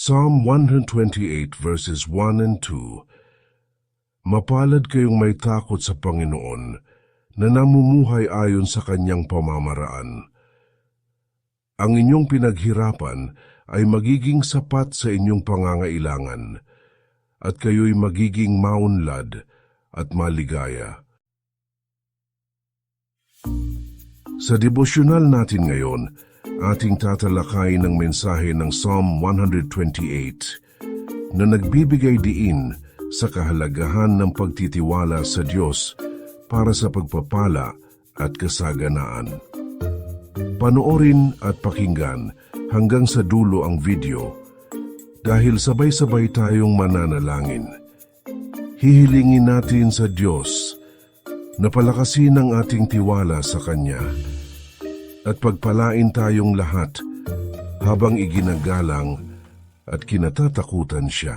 Psalm 128 verses 1 and 2 Mapalad kayong may takot sa Panginoon na namumuhay ayon sa kanyang pamamaraan. Ang inyong pinaghirapan ay magiging sapat sa inyong pangangailangan at kayo'y magiging maunlad at maligaya. Sa devosyonal natin ngayon, ating tatalakay ng mensahe ng Psalm 128 na nagbibigay diin sa kahalagahan ng pagtitiwala sa Diyos para sa pagpapala at kasaganaan. Panoorin at pakinggan hanggang sa dulo ang video dahil sabay-sabay tayong mananalangin. Hihilingin natin sa Diyos na palakasin ang ating tiwala sa Kanya at pagpalain tayong lahat habang iginagalang at kinatatakutan siya.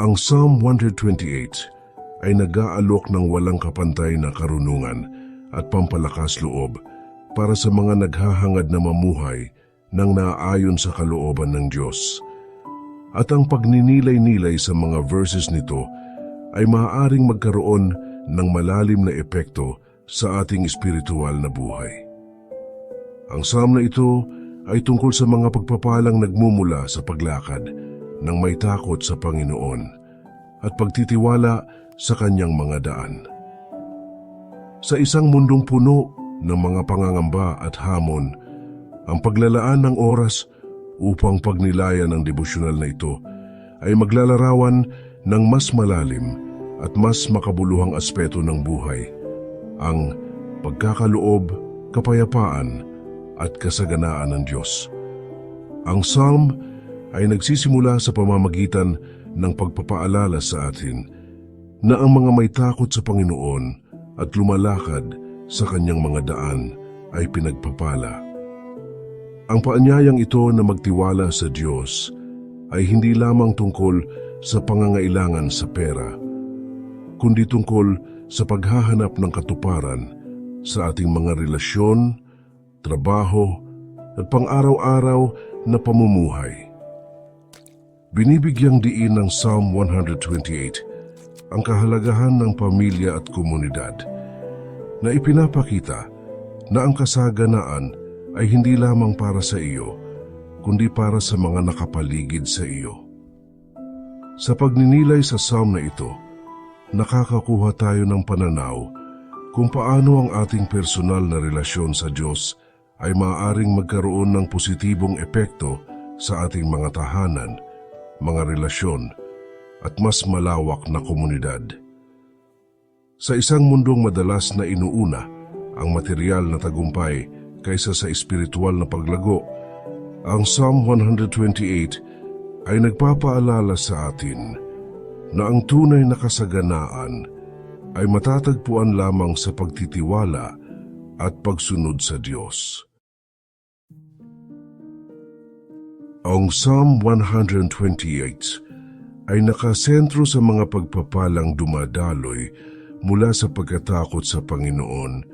Ang Psalm 128 ay nag-aalok ng walang kapantay na karunungan at pampalakas loob para sa mga naghahangad na mamuhay ng naaayon sa kalooban ng Diyos. At ang pagninilay-nilay sa mga verses nito ay maaaring magkaroon ng malalim na epekto sa ating espiritual na buhay. Ang psalm na ito ay tungkol sa mga pagpapalang nagmumula sa paglakad ng may takot sa Panginoon at pagtitiwala sa kanyang mga daan. Sa isang mundong puno ng mga pangangamba at hamon, ang paglalaan ng oras upang pagnilayan ang devosyonal na ito ay maglalarawan ng mas malalim at mas makabuluhang aspeto ng buhay, ang pagkakaloob, kapayapaan at kasaganaan ng Diyos. Ang Psalm ay nagsisimula sa pamamagitan ng pagpapaalala sa atin na ang mga may takot sa Panginoon at lumalakad sa kanyang mga daan ay pinagpapala. Ang paanyayang ito na magtiwala sa Diyos ay hindi lamang tungkol sa pangangailangan sa pera, kundi tungkol sa paghahanap ng katuparan sa ating mga relasyon, trabaho at pang-araw-araw na pamumuhay. Binibigyang diin ng Psalm 128 ang kahalagahan ng pamilya at komunidad na ipinapakita na ang kasaganaan ay hindi lamang para sa iyo, kundi para sa mga nakapaligid sa iyo. Sa pagninilay sa psalm na ito, nakakakuha tayo ng pananaw kung paano ang ating personal na relasyon sa Diyos ay maaaring magkaroon ng positibong epekto sa ating mga tahanan, mga relasyon, at mas malawak na komunidad. Sa isang mundong madalas na inuuna ang material na tagumpay kaysa sa espiritual na paglago, ang Psalm 128 ay nagpapaalala sa atin na ang tunay na kasaganaan ay matatagpuan lamang sa pagtitiwala at pagsunod sa Diyos. Ang Psalm 128 ay nakasentro sa mga pagpapalang dumadaloy mula sa pagkatakot sa Panginoon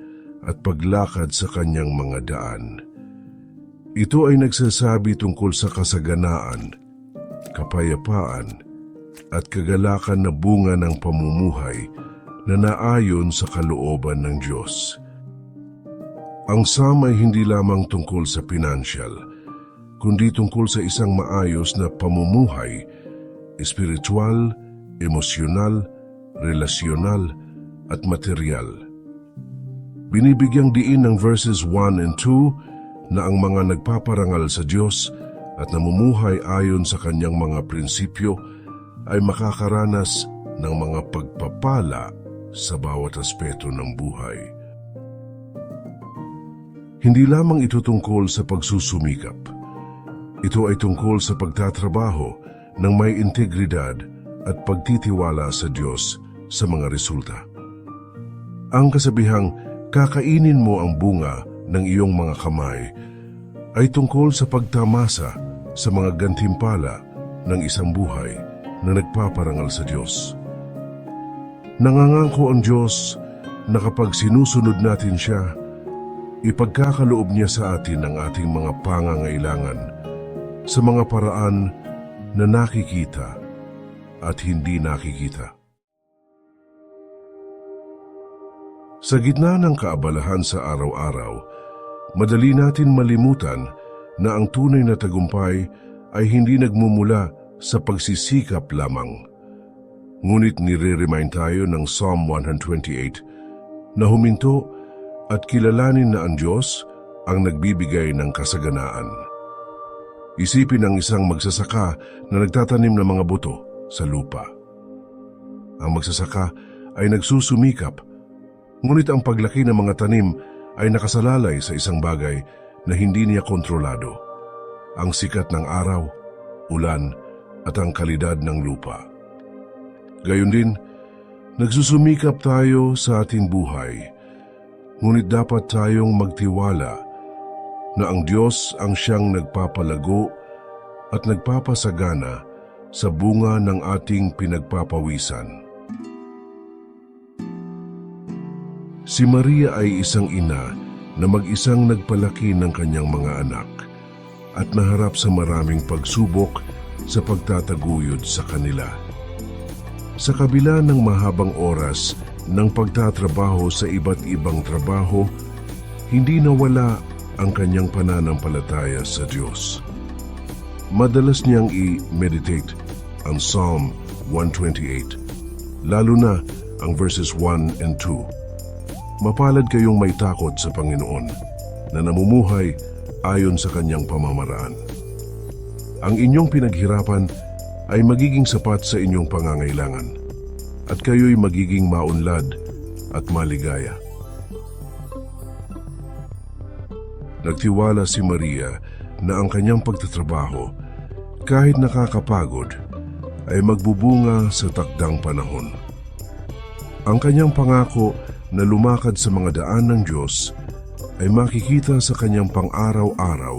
at paglakad sa kanyang mga daan. Ito ay nagsasabi tungkol sa kasaganaan, kapayapaan, at kagalakan na bunga ng pamumuhay na naayon sa kalooban ng Diyos. Ang Psalm ay hindi lamang tungkol sa financial, kundi tungkol sa isang maayos na pamumuhay, espiritual, emosyonal, relasyonal, at material. Binibigyang diin ng verses 1 and 2 na ang mga nagpaparangal sa Diyos at namumuhay ayon sa kanyang mga prinsipyo ay makakaranas ng mga pagpapala sa bawat aspeto ng buhay. Hindi lamang ito tungkol sa pagsusumikap. Ito ay tungkol sa pagtatrabaho ng may integridad at pagtitiwala sa Diyos sa mga resulta. Ang kasabihang kakainin mo ang bunga ng iyong mga kamay ay tungkol sa pagtamasa sa mga gantimpala ng isang buhay na nagpaparangal sa Diyos. Nangangako ang Diyos na kapag sinusunod natin siya, ipagkakaloob niya sa atin ang ating mga pangangailangan sa mga paraan na nakikita at hindi nakikita. Sa gitna ng kaabalahan sa araw-araw, madali natin malimutan na ang tunay na tagumpay ay hindi nagmumula sa pagsisikap lamang. Ngunit nire-remind tayo ng Psalm 128 na huminto at kilalanin na ang Diyos ang nagbibigay ng kasaganaan. Isipin ang isang magsasaka na nagtatanim ng mga buto sa lupa. Ang magsasaka ay nagsusumikap, ngunit ang paglaki ng mga tanim ay nakasalalay sa isang bagay na hindi niya kontrolado. Ang sikat ng araw, ulan, at ang kalidad ng lupa. Gayon din, nagsusumikap tayo sa ating buhay, ngunit dapat tayong magtiwala na ang Diyos ang siyang nagpapalago at nagpapasagana sa bunga ng ating pinagpapawisan. Si Maria ay isang ina na mag-isang nagpalaki ng kanyang mga anak at naharap sa maraming pagsubok sa pagtataguyod sa kanila. Sa kabila ng mahabang oras ng pagtatrabaho sa iba't ibang trabaho, hindi nawala ang kanyang pananampalataya sa Diyos. Madalas niyang i-meditate ang Psalm 128, lalo na ang verses 1 and 2. Mapalad kayong may takot sa Panginoon na namumuhay ayon sa kanyang pamamaraan. Ang inyong pinaghirapan ay magiging sapat sa inyong pangangailangan at kayo'y magiging maunlad at maligaya. Nagtiwala si Maria na ang kanyang pagtatrabaho, kahit nakakapagod, ay magbubunga sa takdang panahon. Ang kanyang pangako na lumakad sa mga daan ng Diyos ay makikita sa kanyang pang-araw-araw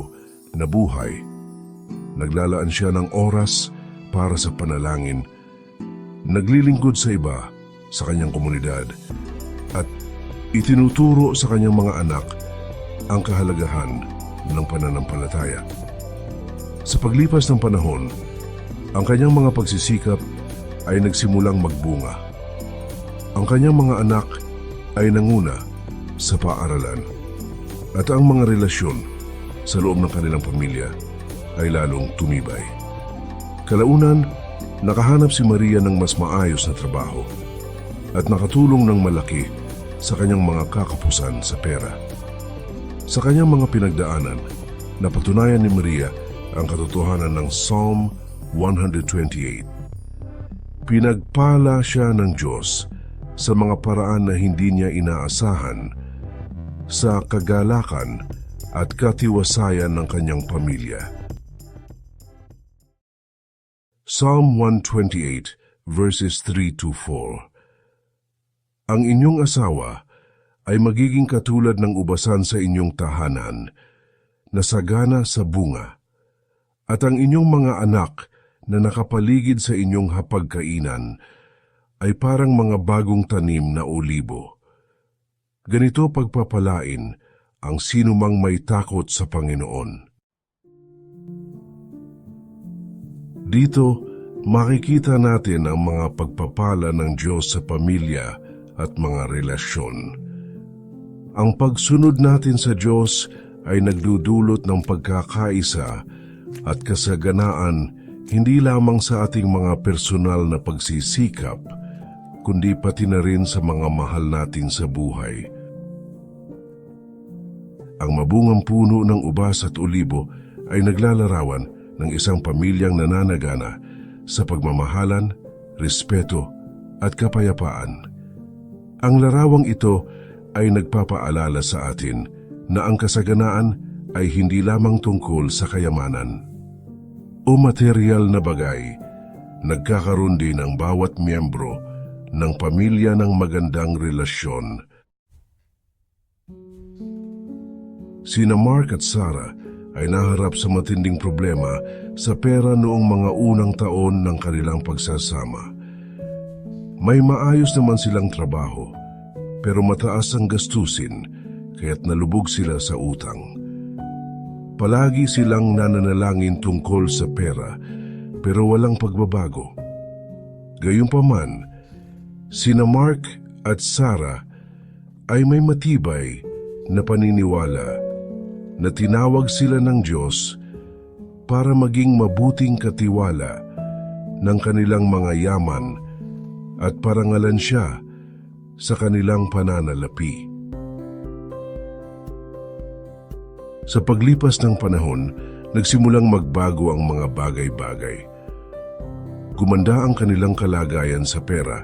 na buhay. Naglalaan siya ng oras para sa panalangin, naglilingkod sa iba sa kanyang komunidad, at itinuturo sa kanyang mga anak ang kahalagahan ng pananampalataya. Sa paglipas ng panahon, ang kanyang mga pagsisikap ay nagsimulang magbunga. Ang kanyang mga anak ay nanguna sa paaralan at ang mga relasyon sa loob ng kanilang pamilya ay lalong tumibay. Kalaunan, nakahanap si Maria ng mas maayos na trabaho at nakatulong ng malaki sa kanyang mga kakapusan sa pera. Sa kanyang mga pinagdaanan, napatunayan ni Maria ang katotohanan ng Psalm 128. Pinagpala siya ng Diyos sa mga paraan na hindi niya inaasahan sa kagalakan at katiwasayan ng kanyang pamilya. Psalm 128 verses 3 to 4 Ang inyong asawa ay magiging katulad ng ubasan sa inyong tahanan na sagana sa bunga at ang inyong mga anak na nakapaligid sa inyong hapagkainan ay parang mga bagong tanim na olibo. Ganito pagpapalain ang sinumang may takot sa Panginoon. Dito, makikita natin ang mga pagpapala ng Diyos sa pamilya at mga relasyon. Ang pagsunod natin sa Diyos ay nagdudulot ng pagkakaisa at kasaganaan hindi lamang sa ating mga personal na pagsisikap, kundi pati na rin sa mga mahal natin sa buhay. Ang mabungang puno ng ubas at olibo ay naglalarawan ng isang pamilyang nananagana sa pagmamahalan, respeto at kapayapaan. Ang larawang ito ay nagpapaalala sa atin na ang kasaganaan ay hindi lamang tungkol sa kayamanan o material na bagay, nagkakaroon din ang bawat miyembro ng pamilya ng magandang relasyon. Sina Mark at Sarah ay naharap sa matinding problema sa pera noong mga unang taon ng kanilang pagsasama. May maayos naman silang trabaho, pero mataas ang gastusin, kaya't nalubog sila sa utang. Palagi silang nananalangin tungkol sa pera pero walang pagbabago. Gayunpaman, sina Mark at Sarah ay may matibay na paniniwala na tinawag sila ng Diyos para maging mabuting katiwala ng kanilang mga yaman at parangalan siya sa kanilang pananalapi. Sa paglipas ng panahon, nagsimulang magbago ang mga bagay-bagay. Gumanda ang kanilang kalagayan sa pera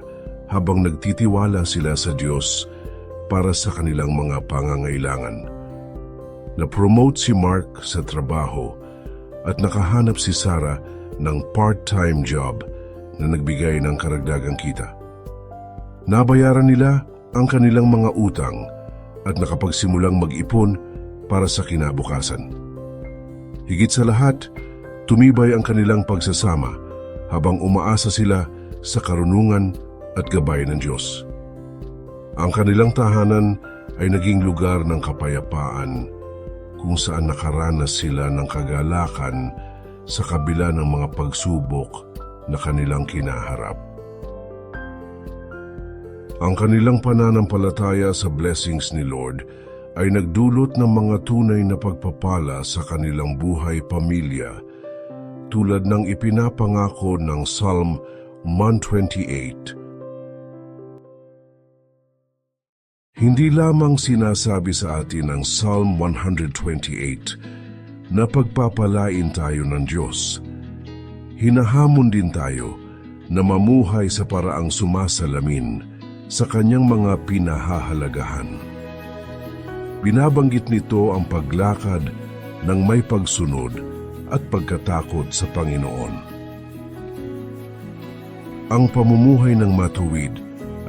habang nagtitiwala sila sa Diyos para sa kanilang mga pangangailangan. Na-promote si Mark sa trabaho at nakahanap si Sarah ng part-time job na nagbigay ng karagdagang kita. Nabayaran nila ang kanilang mga utang at nakapagsimulang mag-ipon para sa kinabukasan. Higit sa lahat, tumibay ang kanilang pagsasama habang umaasa sila sa karunungan at gabay ng Diyos. Ang kanilang tahanan ay naging lugar ng kapayapaan kung saan nakaranas sila ng kagalakan sa kabila ng mga pagsubok na kanilang kinaharap. Ang kanilang pananampalataya sa blessings ni Lord ay nagdulot ng mga tunay na pagpapala sa kanilang buhay pamilya tulad ng ipinapangako ng Psalm 128. Hindi lamang sinasabi sa atin ng Psalm 128 na pagpapalain tayo ng Diyos. Hinahamon din tayo na mamuhay sa paraang sumasalamin sa kanyang mga pinahahalagahan. Binabanggit nito ang paglakad ng may pagsunod at pagkatakot sa Panginoon. Ang pamumuhay ng matuwid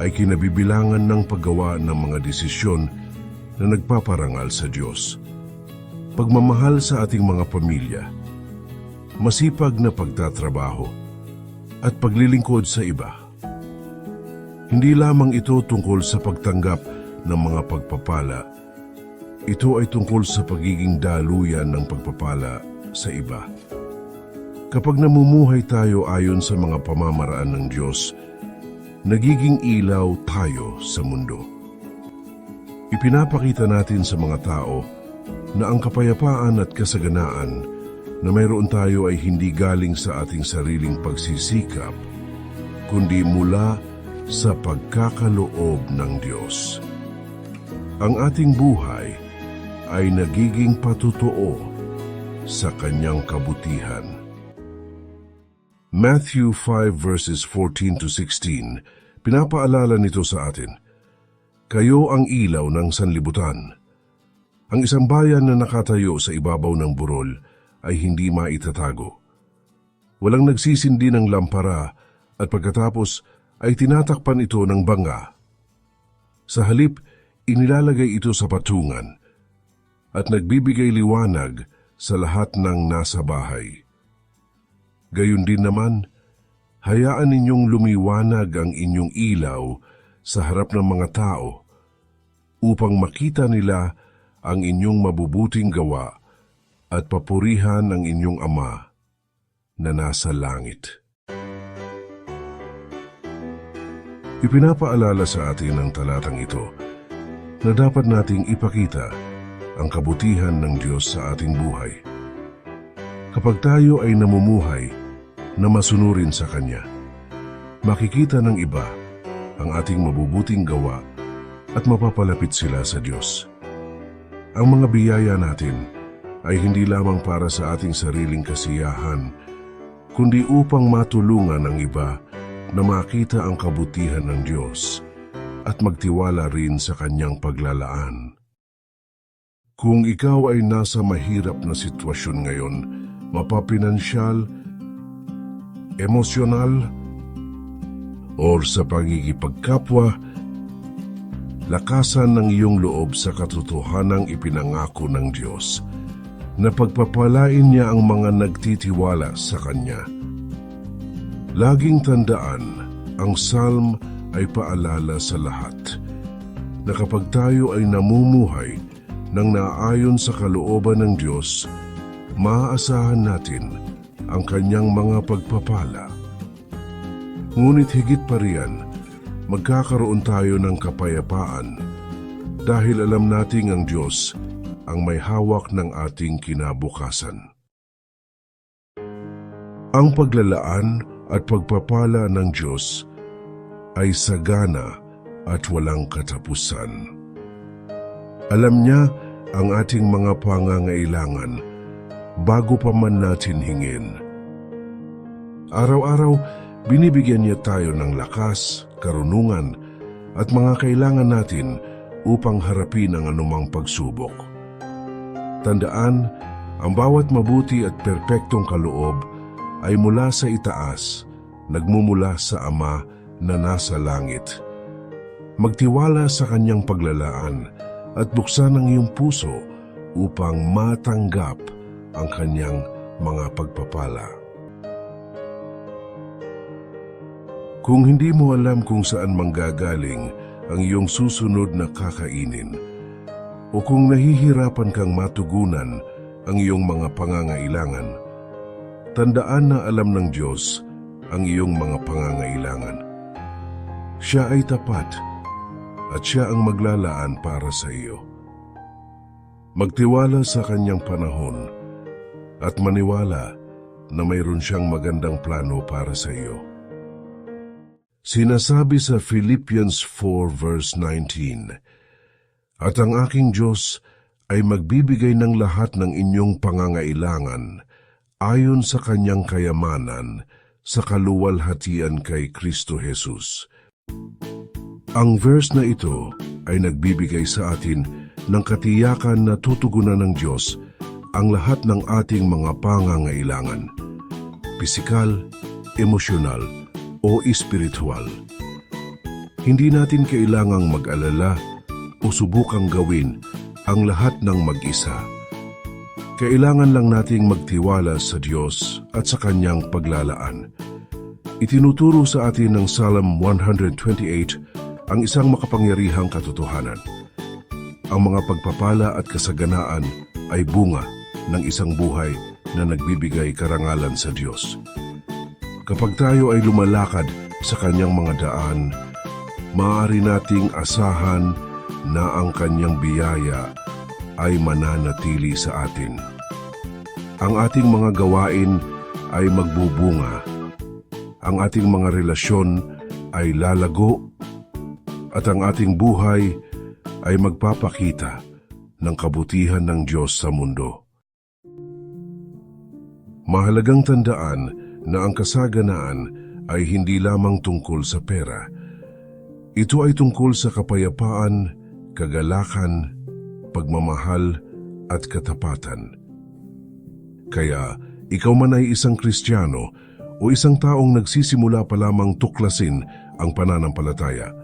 ay kinabibilangan ng paggawa ng mga desisyon na nagpaparangal sa Diyos. Pagmamahal sa ating mga pamilya, masipag na pagtatrabaho, at paglilingkod sa iba. Hindi lamang ito tungkol sa pagtanggap ng mga pagpapala, ito ay tungkol sa pagiging daluyan ng pagpapala sa iba. Kapag namumuhay tayo ayon sa mga pamamaraan ng Diyos, nagiging ilaw tayo sa mundo. Ipinapakita natin sa mga tao na ang kapayapaan at kasaganaan na mayroon tayo ay hindi galing sa ating sariling pagsisikap, kundi mula sa pagkakaloob ng Diyos. Ang ating buhay ay nagiging patutuo sa kanyang kabutihan. Matthew 5 verses 14 to 16, pinapaalala nito sa atin, Kayo ang ilaw ng sanlibutan. Ang isang bayan na nakatayo sa ibabaw ng burol ay hindi maitatago. Walang nagsisindi ng lampara at pagkatapos ay tinatakpan ito ng banga. Sa halip, inilalagay ito sa patungan at nagbibigay liwanag sa lahat ng nasa bahay. Gayon din naman, hayaan ninyong lumiwanag ang inyong ilaw sa harap ng mga tao upang makita nila ang inyong mabubuting gawa at papurihan ang inyong Ama na nasa langit. Ipinapaalala sa atin ng talatang ito na dapat nating ipakita ang kabutihan ng Diyos sa ating buhay. Kapag tayo ay namumuhay na masunurin sa Kanya, makikita ng iba ang ating mabubuting gawa at mapapalapit sila sa Diyos. Ang mga biyaya natin ay hindi lamang para sa ating sariling kasiyahan, kundi upang matulungan ang iba na makita ang kabutihan ng Diyos at magtiwala rin sa Kanyang paglalaan. Kung ikaw ay nasa mahirap na sitwasyon ngayon, mapapinansyal, emosyonal, or sa pagigipagkapwa, lakasan ng iyong loob sa katotohanang ipinangako ng Diyos na pagpapalain niya ang mga nagtitiwala sa Kanya. Laging tandaan, ang Psalm ay paalala sa lahat na kapag tayo ay namumuhay nang naayon sa kalooban ng Diyos, maaasahan natin ang kanyang mga pagpapala. Ngunit higit pa riyan, magkakaroon tayo ng kapayapaan dahil alam nating ang Diyos ang may hawak ng ating kinabukasan. Ang paglalaan at pagpapala ng Diyos ay sagana at walang katapusan. Alam niya ang ating mga pangangailangan bago pa man natin hingin. Araw-araw, binibigyan niya tayo ng lakas, karunungan, at mga kailangan natin upang harapin ang anumang pagsubok. Tandaan, ang bawat mabuti at perpektong kaloob ay mula sa itaas, nagmumula sa Ama na nasa langit. Magtiwala sa kanyang paglalaan at buksan ang iyong puso upang matanggap ang kanyang mga pagpapala. Kung hindi mo alam kung saan manggagaling ang iyong susunod na kakainin, o kung nahihirapan kang matugunan ang iyong mga pangangailangan, tandaan na alam ng Diyos ang iyong mga pangangailangan. Siya ay tapat at siya ang maglalaan para sa iyo. Magtiwala sa kanyang panahon at maniwala na mayroon siyang magandang plano para sa iyo. Sinasabi sa Philippians 4 verse 19, At ang aking Diyos ay magbibigay ng lahat ng inyong pangangailangan ayon sa kanyang kayamanan sa kaluwalhatian kay Kristo Jesus. Ang verse na ito ay nagbibigay sa atin ng katiyakan na tutugunan ng Diyos ang lahat ng ating mga pangangailangan, pisikal, emosyonal, o espiritual. Hindi natin kailangang mag-alala o subukang gawin ang lahat ng mag-isa. Kailangan lang nating magtiwala sa Diyos at sa Kanyang paglalaan. Itinuturo sa atin ng Psalm 128 ang isang makapangyarihang katotohanan. Ang mga pagpapala at kasaganaan ay bunga ng isang buhay na nagbibigay karangalan sa Diyos. Kapag tayo ay lumalakad sa kanyang mga daan, maaari nating asahan na ang kanyang biyaya ay mananatili sa atin. Ang ating mga gawain ay magbubunga. Ang ating mga relasyon ay lalago at ang ating buhay ay magpapakita ng kabutihan ng Diyos sa mundo. Mahalagang tandaan na ang kasaganaan ay hindi lamang tungkol sa pera. Ito ay tungkol sa kapayapaan, kagalakan, pagmamahal at katapatan. Kaya ikaw man ay isang Kristiyano o isang taong nagsisimula pa lamang tuklasin ang pananampalataya,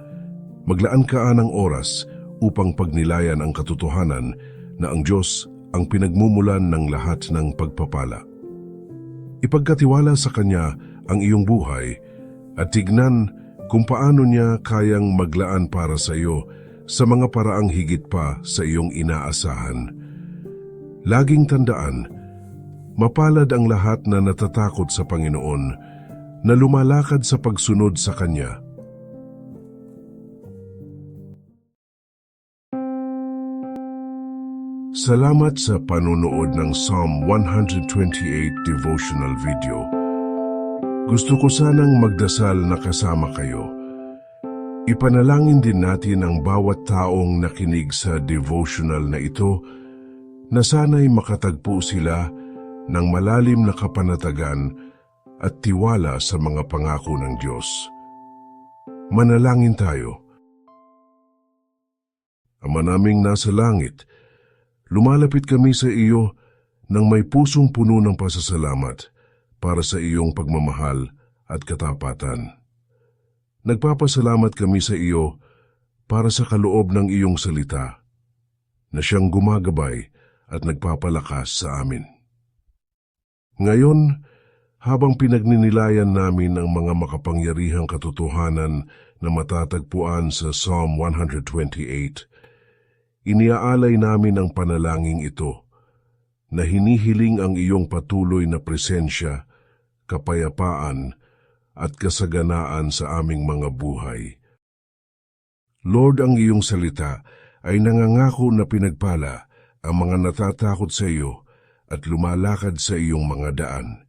maglaan ka ng oras upang pagnilayan ang katotohanan na ang Diyos ang pinagmumulan ng lahat ng pagpapala. Ipagkatiwala sa Kanya ang iyong buhay at tignan kung paano niya kayang maglaan para sa iyo sa mga paraang higit pa sa iyong inaasahan. Laging tandaan, mapalad ang lahat na natatakot sa Panginoon na lumalakad sa pagsunod sa Kanya. Salamat sa panunood ng Psalm 128 devotional video. Gusto ko sanang magdasal na kasama kayo. Ipanalangin din natin ang bawat taong nakinig sa devotional na ito na sana'y makatagpo sila ng malalim na kapanatagan at tiwala sa mga pangako ng Diyos. Manalangin tayo. Ama naming nasa langit, lumalapit kami sa iyo nang may pusong puno ng pasasalamat para sa iyong pagmamahal at katapatan. Nagpapasalamat kami sa iyo para sa kaloob ng iyong salita na siyang gumagabay at nagpapalakas sa amin. Ngayon, habang pinagninilayan namin ang mga makapangyarihang katotohanan na matatagpuan sa Psalm 128, iniaalay namin ang panalangin ito na hinihiling ang iyong patuloy na presensya, kapayapaan at kasaganaan sa aming mga buhay. Lord, ang iyong salita ay nangangako na pinagpala ang mga natatakot sa iyo at lumalakad sa iyong mga daan.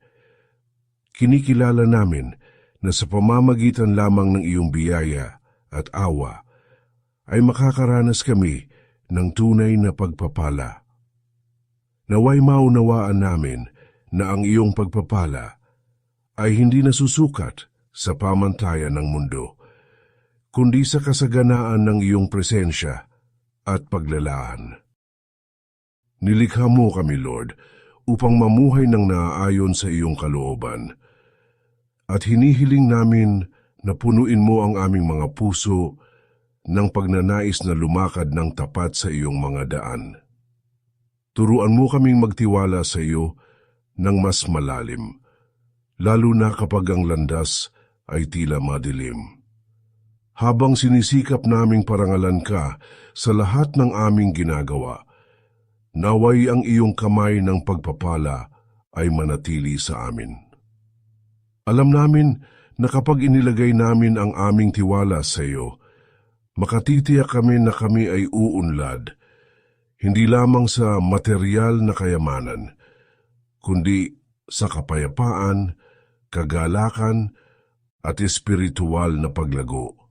Kinikilala namin na sa pamamagitan lamang ng iyong biyaya at awa ay makakaranas kami ng tunay na pagpapala. Naway maunawaan namin na ang iyong pagpapala ay hindi nasusukat sa pamantayan ng mundo, kundi sa kasaganaan ng iyong presensya at paglalaan. Nilikha mo kami, Lord, upang mamuhay ng naaayon sa iyong kalooban. At hinihiling namin na punuin mo ang aming mga puso ng pagnanais na lumakad ng tapat sa iyong mga daan. Turuan mo kaming magtiwala sa iyo ng mas malalim, lalo na kapag ang landas ay tila madilim. Habang sinisikap naming parangalan ka sa lahat ng aming ginagawa, naway ang iyong kamay ng pagpapala ay manatili sa amin. Alam namin na kapag inilagay namin ang aming tiwala sa iyo, makatitiyak kami na kami ay uunlad, hindi lamang sa material na kayamanan, kundi sa kapayapaan, kagalakan, at espiritual na paglago.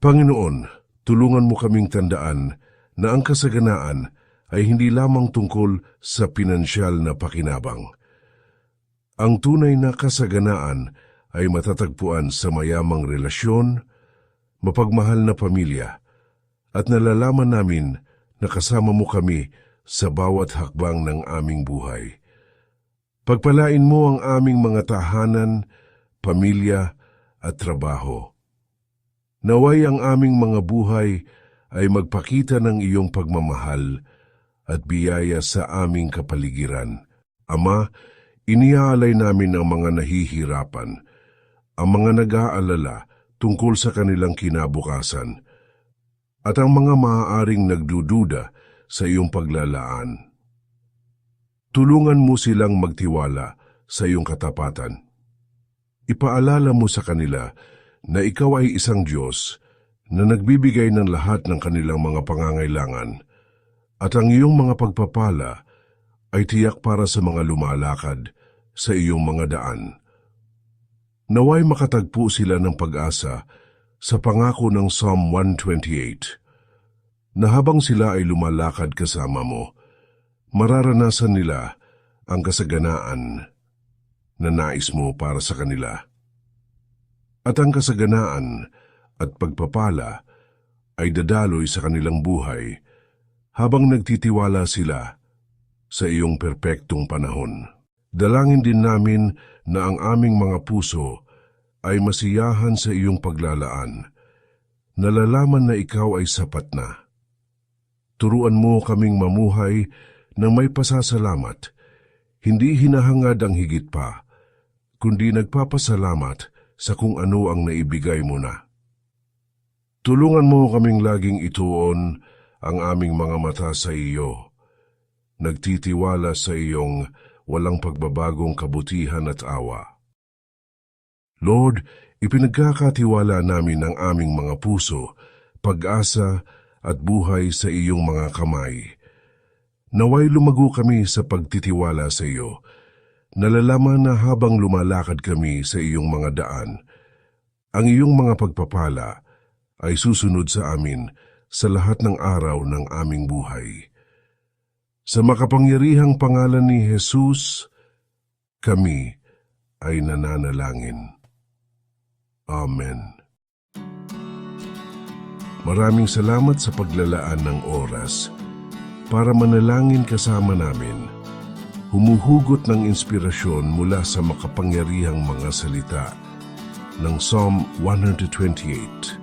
Panginoon, tulungan mo kaming tandaan na ang kasaganaan ay hindi lamang tungkol sa pinansyal na pakinabang. Ang tunay na kasaganaan ay matatagpuan sa mayamang relasyon, mapagmahal na pamilya, at nalalaman namin na kasama mo kami sa bawat hakbang ng aming buhay. Pagpalain mo ang aming mga tahanan, pamilya at trabaho. Naway ang aming mga buhay ay magpakita ng iyong pagmamahal at biyaya sa aming kapaligiran. Ama, iniaalay namin ang mga nahihirapan, ang mga nag-aalala tungkol sa kanilang kinabukasan, at ang mga maaaring nagdududa sa iyong paglalaan. Tulungan mo silang magtiwala sa iyong katapatan. Ipaalala mo sa kanila na ikaw ay isang Diyos na nagbibigay ng lahat ng kanilang mga pangangailangan at ang iyong mga pagpapala ay tiyak para sa mga lumalakad sa iyong mga daan. Naway makatagpo sila ng pag-asa sa pangako ng Psalm 128 na habang sila ay lumalakad kasama mo, mararanasan nila ang kasaganaan na nais mo para sa kanila. At ang kasaganaan at pagpapala ay dadaloy sa kanilang buhay habang nagtitiwala sila sa iyong perpektong panahon. Dalangin din namin na ang aming mga puso ay masiyahan sa iyong paglalaan. Nalalaman na ikaw ay sapat na. Turuan mo kaming mamuhay ng may pasasalamat, hindi hinahangad ang higit pa, kundi nagpapasalamat sa kung ano ang naibigay mo na. Tulungan mo kaming laging ituon ang aming mga mata sa iyo, nagtitiwala sa iyong walang pagbabagong kabutihan at awa. Lord, ipinagkakatiwala namin ang aming mga puso, pag-asa at buhay sa iyong mga kamay. Naway lumago kami sa pagtitiwala sa iyo, nalalaman na habang lumalakad kami sa iyong mga daan, ang iyong mga pagpapala ay susunod sa amin sa lahat ng araw ng aming buhay. Sa makapangyarihang pangalan ni Jesus, kami ay nananalangin. Amen. Maraming salamat sa paglalaan ng oras para manalangin kasama namin. Humuhugot ng inspirasyon mula sa makapangyarihang mga salita ng Psalm 128.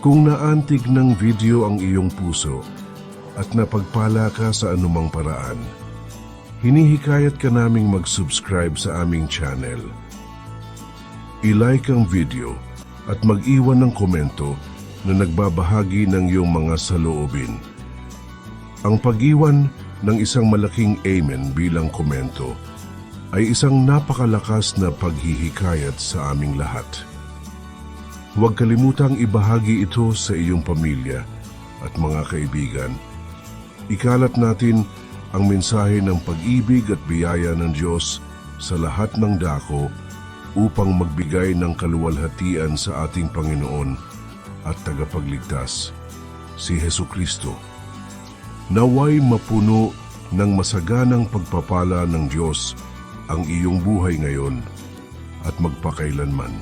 Kung naantig ng video ang iyong puso at napagpala ka sa anumang paraan, hinihikayat ka naming mag-subscribe sa aming channel. I-like ang video at mag-iwan ng komento na nagbabahagi ng iyong mga saloobin. Ang pag-iwan ng isang malaking amen bilang komento ay isang napakalakas na paghihikayat sa aming lahat. Huwag kalimutang ibahagi ito sa iyong pamilya at mga kaibigan. Ikalat natin ang mensahe ng pag-ibig at biyaya ng Diyos sa lahat ng dako upang magbigay ng kaluwalhatian sa ating Panginoon at tagapagligtas, si Heso Kristo. Naway mapuno ng masaganang pagpapala ng Diyos ang iyong buhay ngayon at magpakailanman.